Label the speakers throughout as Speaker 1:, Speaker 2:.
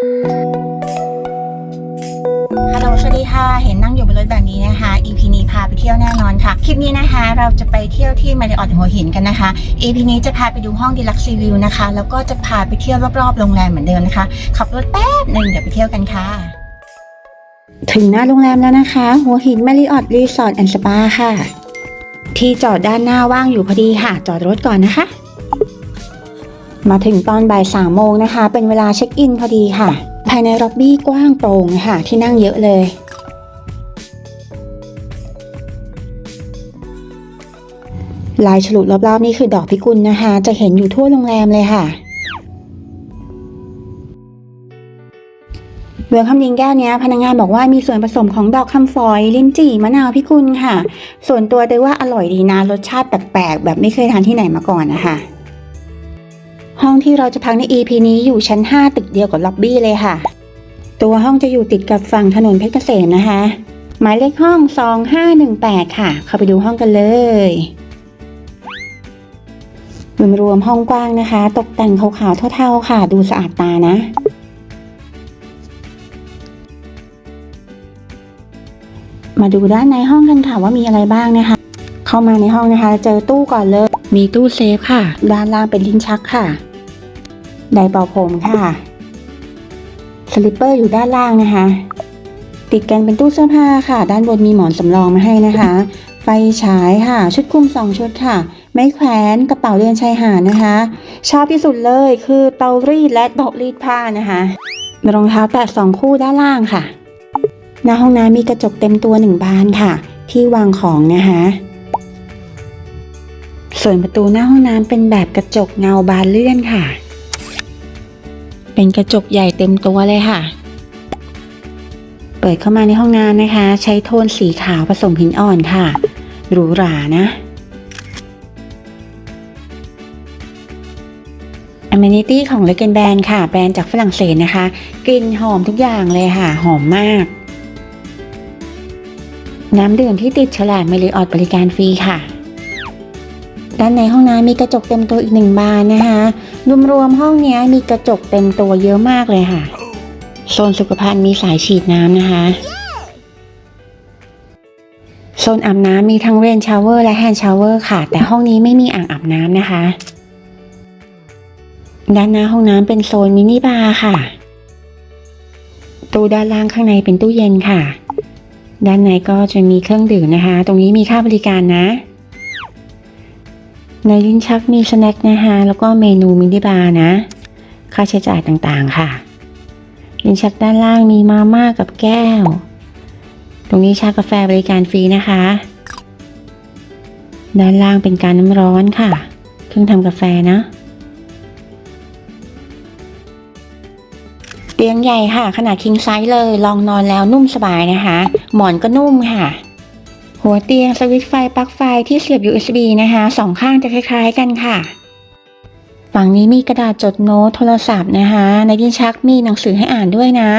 Speaker 1: ฮัลโหลสวัสดีค่ะ เห็นนั่งอยู่บนรถแบบนี้นะคะ EP นี้พาไปเที่ยวแน่นอนค่ะ คลิปนี้นะคะ เราจะไปเที่ยวที่มาริออทหัวหินกันนะคะ EP นี้จะพาไปดูห้องดีลักซ์รีวิวนะคะ แล้วก็จะพาไปเที่ยวรอบๆโรงแรมเหมือนเดิมนะคะ ขับรถแป๊บหนึ่งเดี๋ยวไปเที่ยวกันค่ะ ถึงหน้าโรงแรมแล้วนะคะ หัวหินมาริออทรีสอร์ทแอนด์สปาค่ะ ที่จอดด้านหน้าว่างอยู่พอดีค่ะ จอดรถก่อนนะคะ มาถึงตอนบ่ายสามโมงนะคะ เป็นเวลาเช็คอินพอดีค่ะ ภายในล็อบบี้กว้างโปร่งค่ะ ที่นั่งเยอะเลย ลายฉลุรอบๆนี่คือดอกพิกุลนะคะ จะเห็นอยู่ทั่วโรงแรมเลยค่ะเวลคัมดิงแก้วนี้พนักงานบอกว่ามีส่วนผสมของดอกคำฝอย ลิ้นจี่มะนาวพิกุลค่ะ ส่วนตัวเดยว่าอร่อยดีนะรสชาติแปลกๆแบบไม่เคยทานที่ไหนมาก่อนนะคะ ห้องที่เราจะพักใน EP นี้อยู่ชั้น 5 ตึกเดียวกับล็อบบี้เลยค่ะ ตัวห้องจะอยู่ติดกับฝั่งถนนเพชรเกษมนะคะ หมายเลขห้อง 2518 ค่ะ เข้าไปดูห้องกันเลยรวมรวมห้องกว้างนะคะ ตกแต่งขาวๆเท่าๆค่ะ ดูสะอาดตานะ มาดูด้านในห้องกันค่ะว่ามีอะไรบ้างนะคะ เข้ามาในห้องนะคะ เจอตู้ก่อนเลย มีตู้เซฟค่ะ ด้านล่างเป็นลิ้นชักค่ะ ไดเป่าผมค่ะสลิปเปอร์อยู่ด้านล่างนะคะ ติดกันเป็นตู้เสื้อผ้าค่ะ ด้านบนมีหมอนสำรองมาให้นะคะ ไฟฉายค่ะ ชุดคลุมสองชุดค่ะ ไม้แขวนกระเป๋าเดินชายหาดนะคะ ชอบที่สุดเลยคือเตารีดและโต๊ะรีดผ้านะคะรองเท้าแตะสองคู่ด้านล่างค่ะ หน้าห้องน้ำมีกระจกเต็มตัวหนึ่งบานค่ะ ที่วางของนะคะ ส่วนประตูหน้าห้องน้ำเป็นแบบกระจกเงาบานเลื่อนค่ะ เป็นกระจกใหญ่เต็มตัวเลยค่ะ เปิดเข้ามาในห้องน้ำนะคะ ใช้โทนสีขาวผสมหินอ่อนค่ะ หรูหรานะ Amenity ของ l e g e n d Band ค่ะ แบรนด์จากฝรั่งเศสนะคะ กลิ่นหอมทุกอย่างเลยค่ะ หอมมาก น้ำดื่มที่ติดฉลากเมลิออดบริการฟรีค่ะ ด้านในห้องน้ำมีกระจกเต็มตัวอีกหนึ่งบานนะคะ รวมๆห้องนี้มีกระจกเต็มตัวเยอะมากเลยค่ะ โซนสุขภัณฑ์มีสายฉีดน้ำนะคะ โซนอาบน้ำมีทั้งเรนชาวเวอร์และแฮนด์ชาวเวอร์ค่ะ แต่ห้องนี้ไม่มีอ่างอาบน้ำนะคะ ด้านหน้าห้องน้ำเป็นโซนมินิบาร์ค่ะ ตู้ด้านล่างข้างในเป็นตู้เย็นค่ะ ด้านในก็จะมีเครื่องดื่มนะคะ ตรงนี้มีค่าบริการนะ ในลิ้นชักมีสแน็คนะคะแล้วก็เมนูมินิบาร์นะ ค่าใช้จ่ายต่างๆค่ะ ลิ้นชักด้านล่างมีมาม่ากับแก้ว ตรงนี้ชากาแฟบริการฟรีนะคะ ด้านล่างเป็นการน้ำร้อนค่ะ เครื่องทำกาแฟนะ เตียงใหญ่ค่ะ ขนาดคิงไซส์เลย ลองนอนแล้วนุ่มสบายนะคะ หมอนก็นุ่มค่ะ หัวเตียงสวิตช์ไฟปลั๊กไฟที่เสียบ USB นะคะสองข้างจะคล้าย ๆ กันค่ะ ฝั่งนี้มีกระดาษจดโน้ตโทรศัพท์นะคะ ในลิ้นชักมีหนังสือให้อ่านด้วยนะ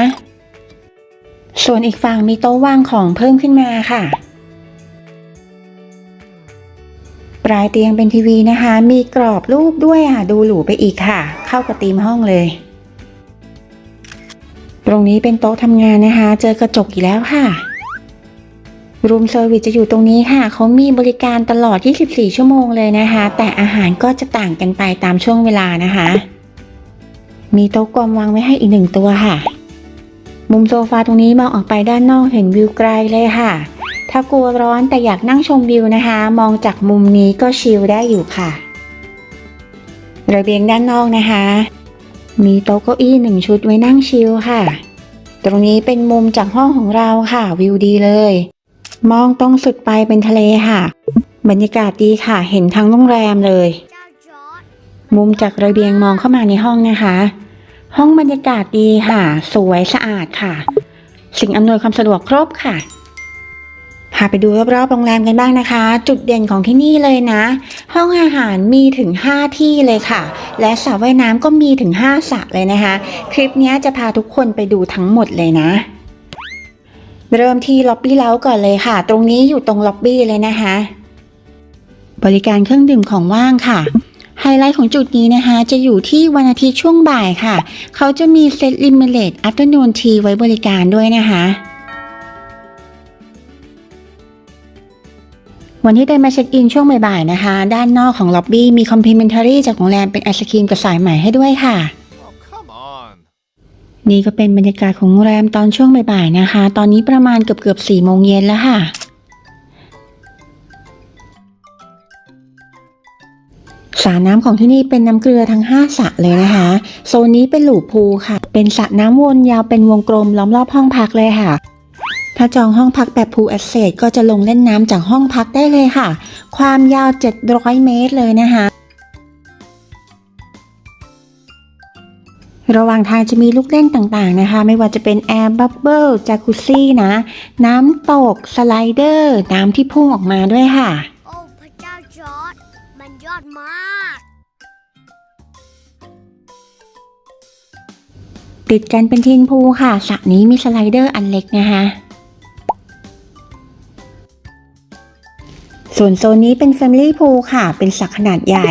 Speaker 1: ส่วนอีกฝั่งมีโต๊ะวางของเพิ่มขึ้นมาค่ะ ปลายเตียงเป็นทีวีนะคะ มีกรอบรูปด้วยอะ ดูหรูไปอีกค่ะ เข้ากับธีมห้องเลย ตรงนี้เป็นโต๊ะทำงานนะคะ เจอกระจกอีกแล้วค่ะ รูมเซอร์วิสจะอยู่ตรงนี้ค่ะเขามีบริการตลอด 24 ชั่วโมงเลยนะคะ แต่อาหารก็จะต่างกันไปตามช่วงเวลานะคะ มีโต๊ะกลมวางไว้ให้อีกหนึ่งตัวค่ะ มุมโซฟาตรงนี้มองออกไปด้านนอกเห็นวิวไกลเลยค่ะ ถ้ากลัวร้อนแต่อยากนั่งชมวิวนะคะ มองจากมุมนี้ก็ชิลได้อยู่ค่ะ ระเบียงด้านนอกนะคะ มีโต๊ะเก้าอี้หนึ่งชุดไว้นั่งชิลค่ะ ตรงนี้เป็นมุมจากห้องของเราค่ะวิวดีเลย มองตรงสุดไปเป็นทะเลค่ะ บรรยากาศดีค่ะ เห็นทั้งโรงแรมเลย มุมจากระเบียงมองเข้ามาในห้องนะคะ ห้องบรรยากาศดีค่ะ สวยสะอาดค่ะ สิ่งอำนวยความสะดวกครบค่ะพาไปดูรอบๆโรงแรมกันบ้างนะคะ จุดเด่นของที่นี่เลยนะ ห้องอาหารมีถึง 5 ที่เลยค่ะ และสระว่ายน้ำก็มีถึง 5สระเลยนะคะ คลิปนี้จะพาทุกคนไปดูทั้งหมดเลยนะ เริ่มที่ล็อบบี้เล้าก่อนเลยค่ะ ตรงนี้อยู่ตรงล็อบบี้เลยนะคะ บริการเครื่องดื่มของว่างค่ะ ไฮไลท์ของจุดนี้นะคะ จะอยู่ที่วันอาทิตย์ช่วงบ่ายค่ะ เขาจะมีเซตลิมิเลตอั t เ r อร์นูนทีไว้บริการด้วยนะคะวันที่เดินมาเช็คอินช่วงบ่ายๆนะคะ ด้านนอกของล็อบบี้มีคอมพลีเมนทารีจากโรงแรมเป็นไอศครีมกับสายใหม่ให้ด้วยค่ะ นี่ก็เป็นบรรยากาศของโรงแรมตอนช่วงบ่ายๆนะคะ ตอนนี้ประมาณเกือบเกือบสี่โมงเย็นแล้วค่ะ สระน้ำของที่นี่เป็นน้ำเกลือทั้ง 5สระเลยนะคะ โซนนี้เป็นหลูพูลค่ะ เป็นสระน้ำวนยาวเป็นวงกลมล้อมรอบห้องพักเลยค่ะ ถ้าจองห้องพักแบบพูลแอสเซก็จะลงเล่นน้ำจากห้องพักได้เลยค่ะ ความยาว 700 เมตรเลยนะคะ ระหว่างทางจะมีลูกเล่นต่างๆนะคะ ไม่ว่าจะเป็นแอร์บับเบิลจากุซี่นะ น้ำตก สไลเดอร์ น้ำที่พุ่งออกมาด้วยค่ะ
Speaker 2: โอ้พระเจ้าจอร์ดมันยอดมาก
Speaker 1: ติดกันเป็นทีนพูลค่ะสระนี้มีสไลเดอร์อันเล็กนะคะ ส่วนโซนนี้เป็น Family Pool ค่ะ เป็นสระขนาดใหญ่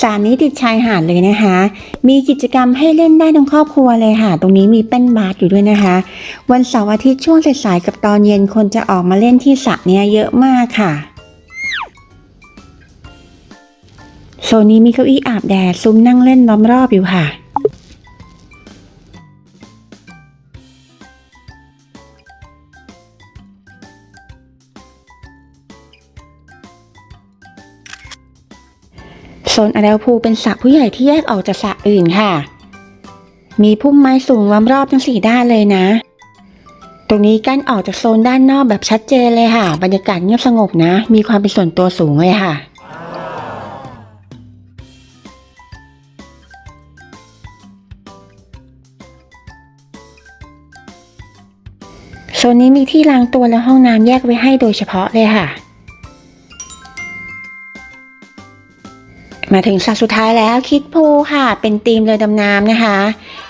Speaker 1: สระนี้ติดชายหาดเลยนะคะ มีกิจกรรมให้เล่นได้ทั้งครอบครัวเลยค่ะ ตรงนี้มีเป้นบาสอยู่ด้วยนะคะ วันเสาร์อาทิตย์ช่วงสายๆกับตอนเย็นคนจะออกมาเล่นที่สระเนี้ยเยอะมากค่ะโซนนี้มีเก้าอี้อาบแดดซุ้มนั่งเล่นล้อมรอบอยู่ค่ะ นอเดลพูเป็นสระผู้ใหญ่ที่แยกออกจากสระอื่นค่ะ มีพุ่มไม้สูงล้อมรอบทั้งสี่ด้านเลยนะ ตรงนี้กั้นออกจากโซนด้านนอกแบบชัดเจนเลยค่ะ บรรยากาศเงียบสงบนะ มีความเป็นส่วนตัวสูงเลยค่ะโซนนี้มีที่ล้างตัวและห้องน้ำแยกไว้ให้โดยเฉพาะเลยค่ะ มาถึงสัตว์สุดท้ายแล้วคิดพูลค่ะ เป็นธีมเรือดำน้ำนะคะ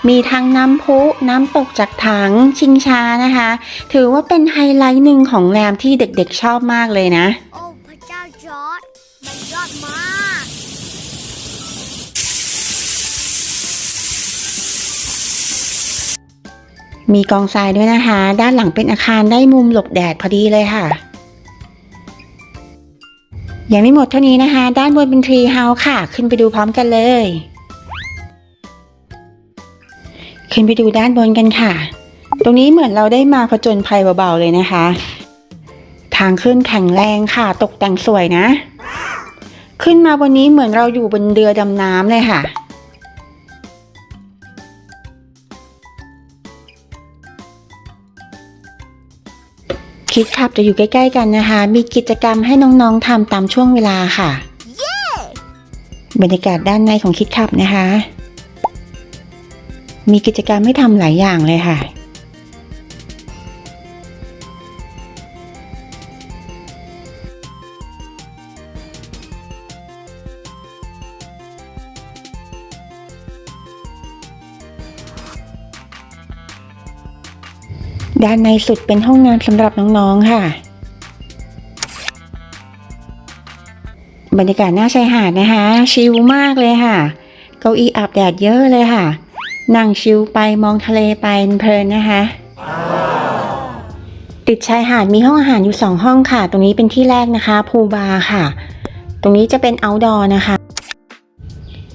Speaker 1: มีทั้งน้ำพุน้ำตกจากถังชิงช้านะคะ ถือว่าเป็นไฮไลท์หนึ่งของแรมที่เด็กๆชอบมากเลยนะ
Speaker 2: โอ้พระเจ้าจอร์ดมันยอดมาก
Speaker 1: มีกองทรายด้วยนะคะ ด้านหลังเป็นอาคารได้มุมหลบแดดพอดีเลยค่ะ ยังไม่หมดเท่านี้นะคะ ด้านบนเป็นทรีเฮาส์ค่ะ ขึ้นไปดูพร้อมกันเลย ขึ้นไปดูด้านบนกันค่ะ ตรงนี้เหมือนเราได้มาผจญภัยเบาๆเลยนะคะ ทางขึ้นแข็งแรงค่ะ ตกแต่งสวยนะ ขึ้นมาบนนี้เหมือนเราอยู่บนเรือดำน้ำเลยค่ะ คิดขับจะอยู่ใกล้ ๆ กันนะคะ มีกิจกรรมให้น้องๆทำตามช่วงเวลาค่ะบรรยากาศด้านในของคิดขับนะคะ มีกิจกรรมให้ทำหลายอย่างเลยค่ะ ด้านในสุดเป็นห้องน้ำสำหรับน้องๆค่ะ บรรยากาศหน้าชายหาดนะคะ ชิลมากเลยค่ะ เก้าอี้อาบแดดเยอะเลยค่ะ นั่งชิลไปมองทะเลไปเพลินนะคะ ติดชายหาดมีห้องอาหารอยู่สองห้องค่ะ ตรงนี้เป็นที่แรกนะคะ พูบาร์ค่ะ ตรงนี้จะเป็น outdoor นะคะ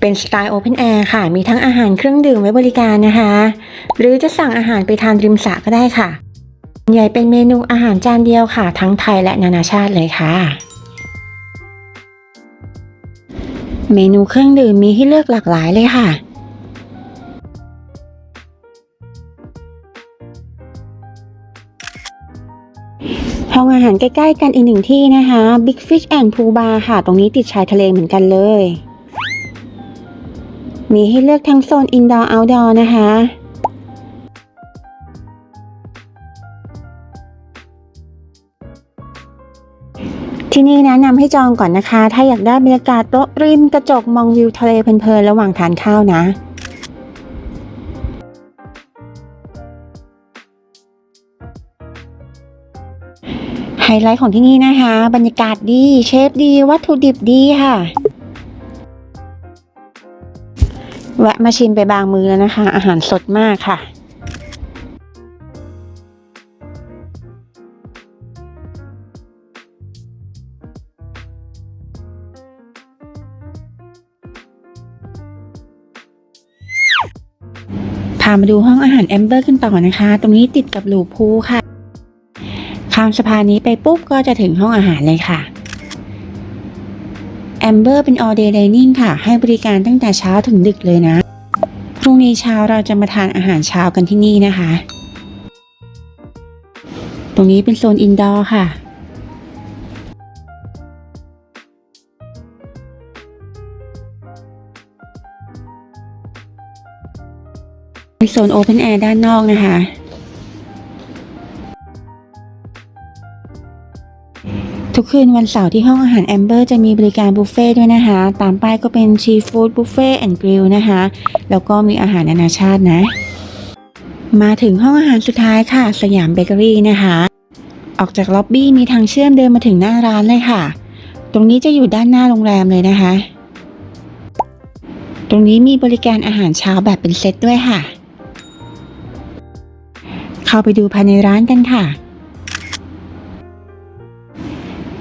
Speaker 1: เป็นสไตล์ Open Air ค่ะ มีทั้งอาหารเครื่องดื่มไว้บริการนะคะ หรือจะสั่งอาหารไปทานริมสระก็ได้ค่ะ ใหญ่เป็นเมนูอาหารจานเดียวค่ะ ทั้งไทยและนานาชาติเลยค่ะ เมนูเครื่องดื่มมีให้เลือกหลากหลายเลยค่ะห้องอาหารใกล้ ๆ กันอีกหนึ่งที่นะคะ Big Fish and Pool Bar ค่ะ ตรงนี้ติดชายทะเลเหมือนกันเลย มีให้เลือกทั้งโซน Indoor Outdoor นะคะ ที่นี่แนะนำให้จองก่อนนะคะ ถ้าอยากได้บรรยากาศโต๊ะริมกระจกมองวิวทะเลเพลินๆระหว่างทานข้าวนะไฮไลท์ของที่นี่นะคะ บรรยากาศดี เชฟดี วัตถุดิบดีค่ะ แวะมาชิมไปบางมือแล้วนะคะ อาหารสดมากค่ะ พามาดูห้องอาหารแอมเบอร์กันต่อนะคะ ตรงนี้ติดกับหลูพูค่ะ ข้ามสะพานนี้ไปปุ๊บก็จะถึงห้องอาหารเลยค่ะ แอมเบอร์เป็น all day dining ค่ะ ให้บริการตั้งแต่เช้าถึงดึกเลยนะ พรุ่งนี้เช้าเราจะมาทานอาหารเช้ากันที่นี่นะคะ ตรงนี้เป็นโซนอินดอร์ค่ะเป็นโซนโอเพนแอร์ด้านนอกนะคะ ทุกคืนวันเสาร์ที่ห้องอาหารแอมเบอร์จะมีบริการบุฟเฟ่ต์ด้วยนะคะ ตามป้ายก็เป็นชีฟู้ดบุฟเฟ่แอนด์กริลนะคะ แล้วก็มีอาหารนานาชาตินะ มาถึงห้องอาหารสุดท้ายค่ะ สยามเบเกอรี่นะคะ ออกจากล็อบบี้มีทางเชื่อมเดินมาถึงหน้าร้านเลยค่ะ ตรงนี้จะอยู่ด้านหน้าโรงแรมเลยนะคะ ตรงนี้มีบริการอาหารเช้าแบบเป็นเซตด้วยค่ะ เข้าไปดูภายในร้านกันค่ะ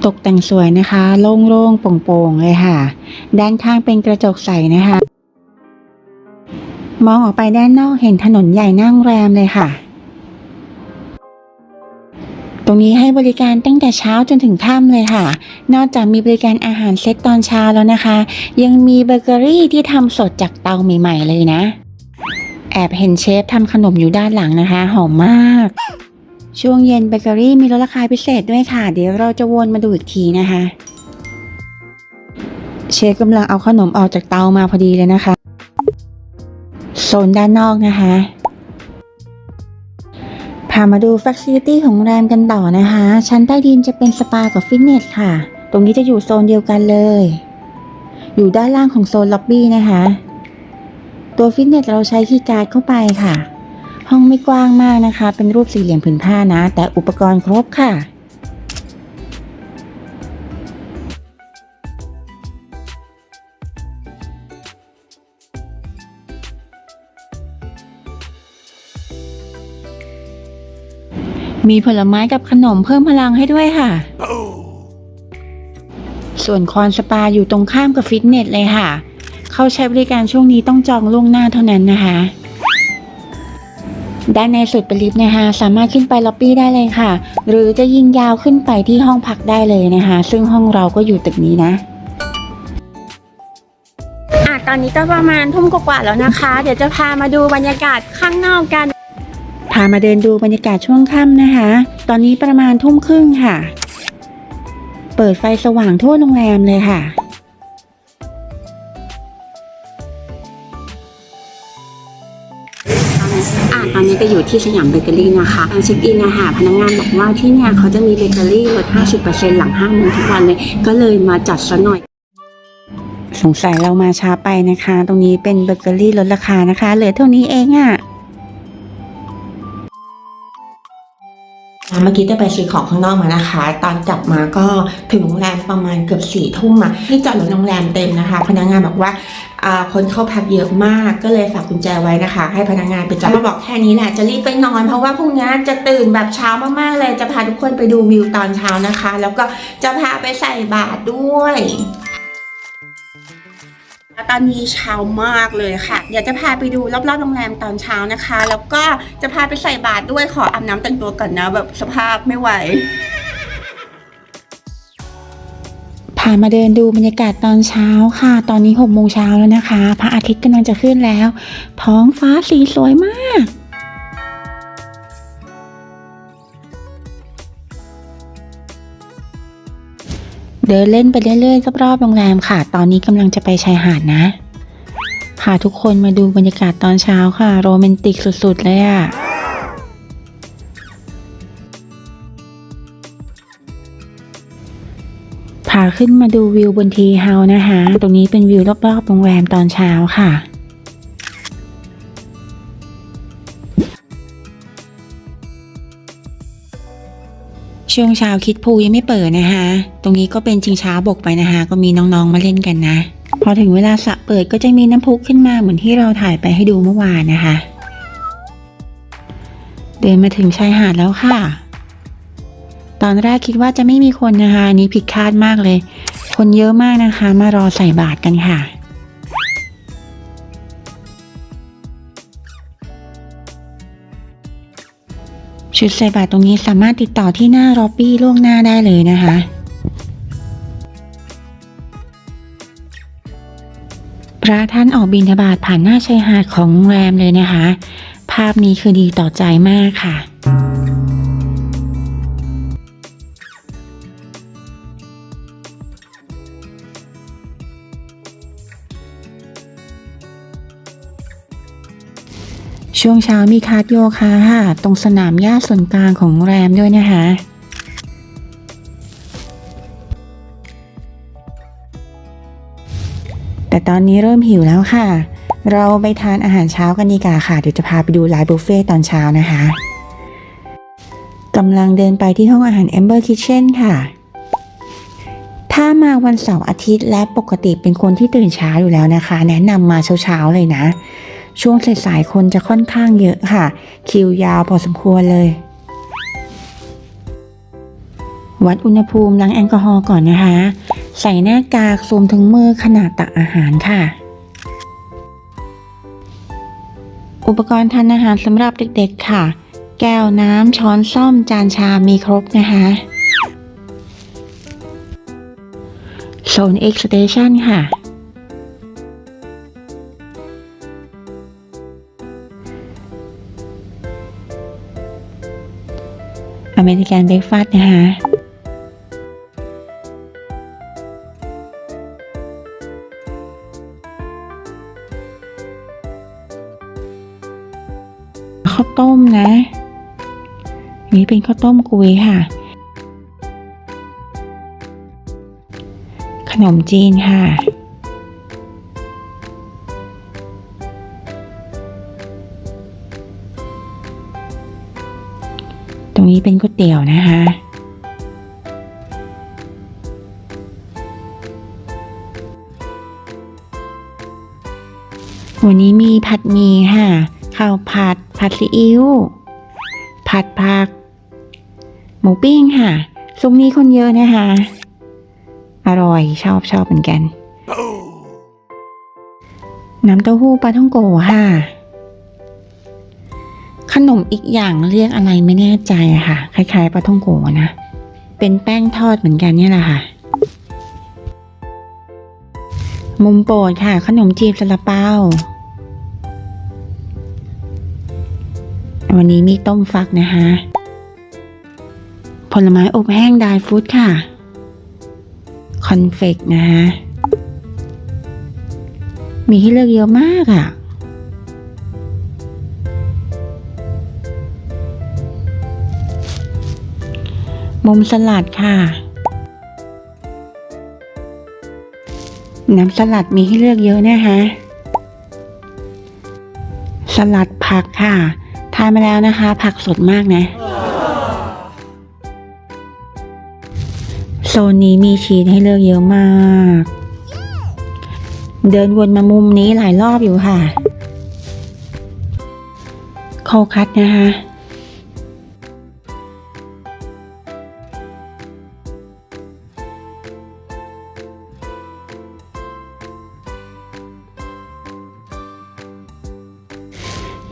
Speaker 1: ตกแต่งสวยนะคะ โล่งๆโปร่งๆเลยค่ะ ด้านข้างเป็นกระจกใสนะคะ มองออกไปด้านนอกเห็นถนนใหญ่นั่งแรมเลยค่ะ ตรงนี้ให้บริการตั้งแต่เช้าจนถึงค่ำเลยค่ะ นอกจากมีบริการอาหารเซตตอนเช้าแล้วนะคะ ยังมีเบเกอรี่ที่ทำสดจากเตาใหม่ ๆ เลยนะ แอบเห็นเชฟทำขนมอยู่ด้านหลังนะคะ หอมมาก ช่วงเย็นเบเกอรี่มีลดราคาพิเศษด้วยค่ะ เดี๋ยวเราจะวนมาดูอีกทีนะคะ เชฟกำลังเอาขนมออกจากเตามาพอดีเลยนะคะโซนด้านนอกนะคะพามาดูฟัคซิลิตี้ของโรงแรมกันต่อนะคะ ชั้นใต้ดินจะเป็นสปากับฟิตเนสค่ะ ตรงนี้จะอยู่โซนเดียวกันเลย อยู่ด้านล่างของโซนล็อบบี้นะคะ ตัวฟิตเนสเราใช้คีย์การ์ดเข้าไปค่ะ ห้องไม่กว้างมากนะคะ เป็นรูปสี่เหลี่ยมผืนผ้านะ แต่อุปกรณ์ครบค่ะ มีผลไม้กับขนมเพิ่มพลังให้ด้วยค่ะ ส่วนคอนสปาอยู่ตรงข้ามกับฟิตเนสเลยค่ะ เข้าใช้บริการช่วงนี้ต้องจองล่วงหน้าเท่านั้นนะคะ ด้านในสุดเป็นลิฟต์นะคะสามารถขึ้นไปล็อบบี้ได้เลยค่ะ หรือจะยิงยาวขึ้นไปที่ห้องพักได้เลยนะคะ ซึ่งห้องเราก็อยู่ตึกนี้นะ
Speaker 3: อะตอนนี้ก็ประมาณทุ่มกว่าๆแล้วนะคะ เดี๋ยวจะพามาดูบรรยากาศข้างนอกกัน
Speaker 1: พามาเดินดูบรรยากาศช่วงค่ำนะคะ ตอนนี้ประมาณทุ่มครึ่งค่ะ เปิดไฟสว่างทั่วโรงแรมเลยค่ะ
Speaker 3: อันนี้จะอยู่ที่สยามเบเกอรี่นะคะทางเช็คอินนะคะพนักงานบอกว่าที่เนี่ยเขาจะมีเบเกอรี่ลด 50%หลัง5โมงทุกวันเลย ก็เลยมาจัดซะหน่อย
Speaker 1: สงสัยเรามาช้าไปนะคะ ตรงนี้เป็นเบเกอรี่ลดราคานะคะ เหลือเท่านี้เองอะ่ะ
Speaker 4: เมื่อกี้ได้ไปซื้อของข้างนอกมานะคะ ตอนกลับมาก็ถึงโรงแรมประมาณเกือบสี่ทุ่มอะที่จอดรถโรงแรมเต็มนะคะ พนักงานบอกว่าคนเข้าพักเยอะมากก็เลยฝากกุญแจไว้นะคะ ให้พนักงานไปจับมาบอกแค่นี้แหละจะรีบไปนอน เพราะว่าพรุ่งนี้จะตื่นแบบเช้ามากๆเลยจะพาทุกคนไปดูวิวตอนเช้านะคะ แล้วก็จะพาไปใส่บาตรด้วย ตอนนี้เช้ามากเลยค่ะ เดี๋ยวจะพาไปดูรอบๆโรงแรมตอนเช้านะคะ แล้วก็จะพาไปใส่บาตรด้วยขออาบน้ำแต่งตัวก่อนนะ แบบสภาพไม่ไหว
Speaker 1: พามาเดินดูบรรยากาศตอนเช้าค่ะ ตอนนี้หกโมงเช้าแล้วนะคะ พระอาทิตย์กำลังจะขึ้นแล้ว ท้องฟ้าสีสวยมาก เดินเล่นไปเรื่อยๆรอบๆโรงแรมค่ะ ตอนนี้กำลังจะไปชายหาดนะ พาทุกคนมาดูบรรยากาศตอนเช้าค่ะ โรแมนติกสุดๆ เลยอะพาขึ้นมาดูวิวบนทีเฮาส์นะคะ ตรงนี้เป็นวิวรอบๆโรงแรมตอนเช้าค่ะ ช่วงเช้าคิดพูยังไม่เปิดนะคะ ตรงนี้ก็เป็นชิงช้าบกไปนะคะ ก็มีน้องๆมาเล่นกันนะ พอถึงเวลาสระเปิดก็จะมีน้ำพุขึ้นมาเหมือนที่เราถ่ายไปให้ดูเมื่อวานนะคะ เดินมาถึงชายหาดแล้วค่ะ ตอนแรกคิดว่าจะไม่มีคนนะคะนนี้ผิดคาดมากเลย คนเยอะมากนะคะ มารอใส่บาตรกันค่ะ ชุดใส่บาตรตรงนี้สามารถติดต่อที่หน้าร็อบบี้ล่วงหน้าได้เลยนะคะ พระท่านออกบินทบาตผ่านหน้าชายหาดของโรงแรมเลยนะคะ ภาพนี้คือดีต่อใจมากค่ะ ช่วงเช้ามีคาร์ดโยคะค่ะ ตรงสนามหญ้าส่วนกลางของโรงแรมด้วยนะคะแต่ตอนนี้เริ่มหิวแล้วค่ะ เราไปทานอาหารเช้ากันดีกว่าค่ะ เดี๋ยวจะพาไปดูไลฟ์บุฟเฟ่ตอนเช้านะคะกำลังเดินไปที่ห้องอาหาร Amber Kitchen ค่ะ ถ้ามาวันเสาร์อาทิตย์และปกติเป็นคนที่ตื่นเช้าอยู่แล้วนะคะ แนะนำมาเช้าๆเลยนะ ช่วงสายๆคนจะค่อนข้างเยอะค่ะ คิวยาวพอสมควรเลย วัดอุณหภูมิล้างแอลกอฮอล์ก่อนนะคะ ใส่หน้ากากสวมถุงมือขนาดตักอาหารค่ะ อุปกรณ์ทานอาหารสำหรับเด็กๆค่ะ แก้วน้ำช้อนซ่อมจานชามมีครบนะคะโซน X Station ค่ะ อเมริกันเบรกฟาสต์นะคะข้าวต้มนะนี่เป็นข้าวต้มกุยค่ะ ขนมจีนค่ะ รงนี้เป็นก๋วยเตี๋ยวนะคะ วันนี้มีผัดหมี่ค่ะ ข้าวผัด ผัดซีอิ๊ว ผัดผัก หมูปิ้งค่ะซุ้มนี้คนเยอะนะคะ อร่อยชอบชอบเหมือนกัน น้ำเต้าหู้ปลาท่องโกค่ะ ขนมอีกอย่างเรียกอะไรไม่แน่ใจอะค่ะ คล้ายๆปลาท่องโกนะ เป็นแป้งทอดเหมือนกันเนี่ยแหละค่ะ มุมโปรดค่ะ ขนมจีบซาลาเปาวันนี้มีต้มฟักนะคะ ผลไม้อบแห้งดายฟู้ดค่ะ คอนเฟกนะคะมีให้เลือกเยอะมากอะ่ะ มุมสลัดค่ะ น้ำสลัดมีให้เลือกเยอะนะคะสลัดผักค่ะ ทานมาแล้วนะคะ ผักสดมากนะ โซนนี้มีชีสให้เลือกเยอะมาก เดินวนมามุมนี้หลายรอบอยู่ค่ะ โคคัตนะคะ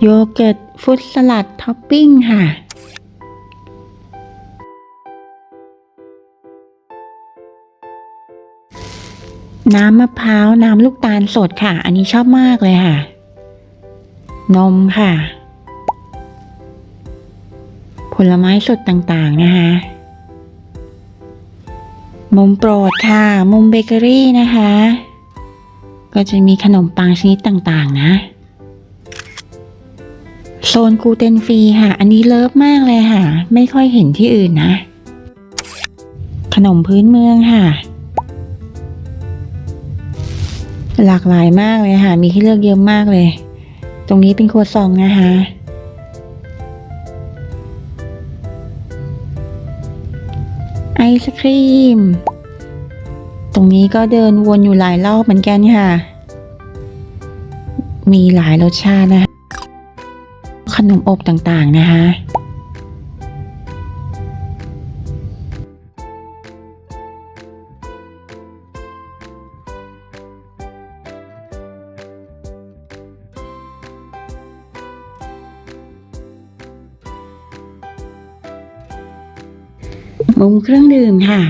Speaker 1: โยเกิร์ตฟรุตสลัดท็อปปิ้งค่ะ น้ำมะพร้าว น้ำลูกตาลสดค่ะ อันนี้ชอบมากเลยค่ะ นมค่ะ ผลไม้สดต่างๆนะคะมุมโปรดค่ะ มุมเบเกอรี่นะคะ ก็จะมีขนมปังชนิดต่างๆ นะ โซนกูเตนฟรีค่ะ อันนี้เลิฟมากเลยค่ะ ไม่ค่อยเห็นที่อื่นนะ ขนมพื้นเมืองค่ะ หลากหลายมากเลยค่ะ มีให้เลือกเยอะมากเลย ตรงนี้เป็นครัวซองนะคะไอศครีม
Speaker 3: ตรงนี้ก็เดินวนอยู่หลายรอบเหมือนกันค่ะ มีหลายรสชาตินะคะ ขนมอบต่างๆนะคะมุมเครื่องดื่มค่ะ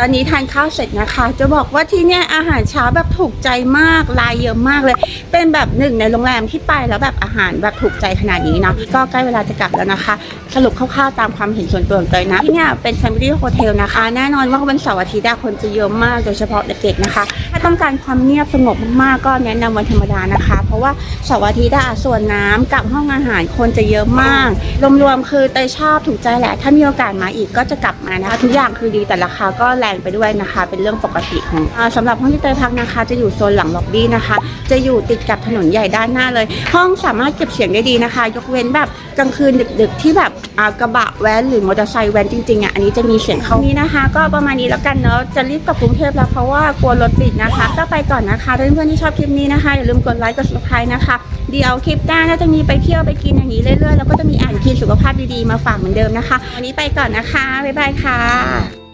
Speaker 1: ตอนนี้ทานข้าวเสร็จนะคะ จะบอกว่าที่เนี่ยอาหารเช้าแบบ ถูกใจมากรายเยอะมากเลย เป็นแบบหนึ่งในโรงแรมที่ไปแล้วแบบอาหารแบบถูกใจขนาดนี้เนาะก็ใกล้เวลาจะกลับแล้วนะคะ สรุปคร่าวๆตามความเห็นส่วนตัวของเตยนะที่เนี่ยเป็น Family Hotel นะคะ แน่นอนว่าวันเสาร์อาทิตย์คนจะเยอะมากโดยเฉพาะเด็กๆนะคะ ถ้าต้องการความเงียบสงบมากๆก็แนะนำวันธรรมดานะคะ เพราะว่าเสาร์อาทิตย์อะส่วนน้ำกับห้องอาหารคนจะเยอะมากรวมๆคือเตยชอบถูกใจแหละถ้ามีโอกาสมาอีกก็จะกลับมานะคะทุกอย่างคือดีแต่ราคาก็แรงไปด้วยนะคะ เป็นเรื่องปกติของอ่าสำหรับห้องที่เตยพักนะคะจะอยู่โซนหลังล็อบบี้นะคะ จะอยู่ติดกับถนนใหญ่ด้านหน้าเลย ห้องสามารถเก็บเสียงได้ดีนะคะ ยกเว้นแบบกลางคืนดึกๆ ที่แบบกระบะแว้นหรือมอเตอร์ไซค์แว้นจริงๆอะอันนี้จะมีเสียงเข้านี้นะคะ ก็ประมาณนี้แล้วกันเนาะจะรีบกลับกรุงเทพแล้วเพราะว่ากลัวรถติดนะคะ ก็ไปก่อนนะคะเพื่อนๆที่ชอบคลิปนี้นะคะอย่าลืมกดไลค์กด subscribe นะคะเดี๋ยวคลิปหน้าน่าจะมีไปเที่ยวไปกินอย่างนี้เรื่อยๆแล้วก็จะมีอ่านคีสุขภาพดีๆมาฝากเหมือนเดิมนะคะวันนี้ไปก่อนนะคะบ๊ายบายค่ะ